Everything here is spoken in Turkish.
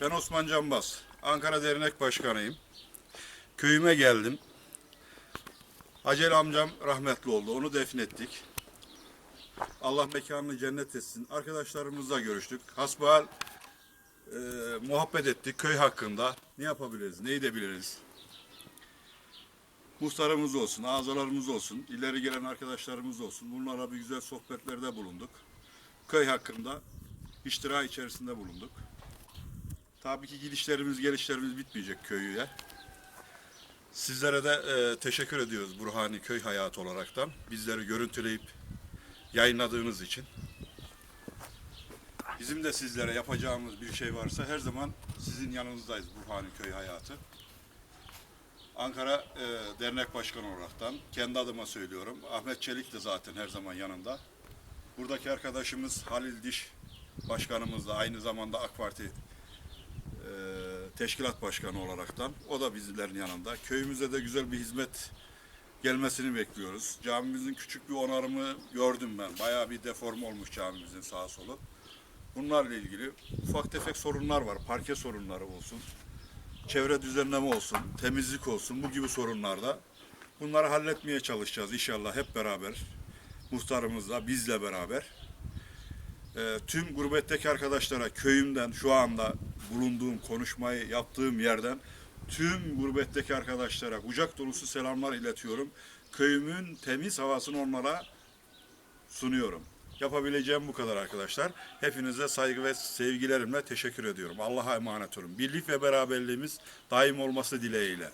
Ben Osman Canbaz. Ankara Dernek Başkanıyım. Köyüme geldim. Acel amcam rahmetli oldu. Onu defnettik. Allah mekanını cennet etsin. Arkadaşlarımızla görüştük. Hasbihal e, muhabbet ettik köy hakkında. Ne yapabiliriz, neyi de biliriz. Muhtarımız olsun, azalarımız olsun, ileri gelen arkadaşlarımız olsun. Bunlarla bir güzel sohbetlerde bulunduk. Köy hakkında iştira içerisinde bulunduk. Tabii ki gidişlerimiz, gelişlerimiz bitmeyecek köyüye. Sizlere de e, teşekkür ediyoruz Burhani Köy Hayatı olaraktan. Bizleri görüntüleyip yayınladığınız için. Bizim de sizlere yapacağımız bir şey varsa her zaman sizin yanınızdayız Burhani Köy Hayatı. Ankara e, Dernek Başkanı olaraktan kendi adıma söylüyorum. Ahmet Çelik de zaten her zaman yanında. Buradaki arkadaşımız Halil Diş Başkanımız da aynı zamanda AK Parti teşkilat başkanı olaraktan. O da bizlerin yanında. Köyümüze de güzel bir hizmet gelmesini bekliyoruz. Camimizin küçük bir onarımı gördüm ben. Bayağı bir deform olmuş camimizin sağa solu. Bunlarla ilgili ufak tefek sorunlar var. Parke sorunları olsun, çevre düzenleme olsun, temizlik olsun bu gibi sorunlarda bunları halletmeye çalışacağız inşallah hep beraber. Muhtarımızla, bizle beraber. Ee, tüm gurbetteki arkadaşlara köyümden şu anda bulunduğum konuşmayı yaptığım yerden tüm gurbetteki arkadaşlara kucak dolusu selamlar iletiyorum. Köyümün temiz havasını onlara sunuyorum. Yapabileceğim bu kadar arkadaşlar. Hepinize saygı ve sevgilerimle teşekkür ediyorum. Allah'a emanet olun. Birlik ve beraberliğimiz daim olması dileğiyle.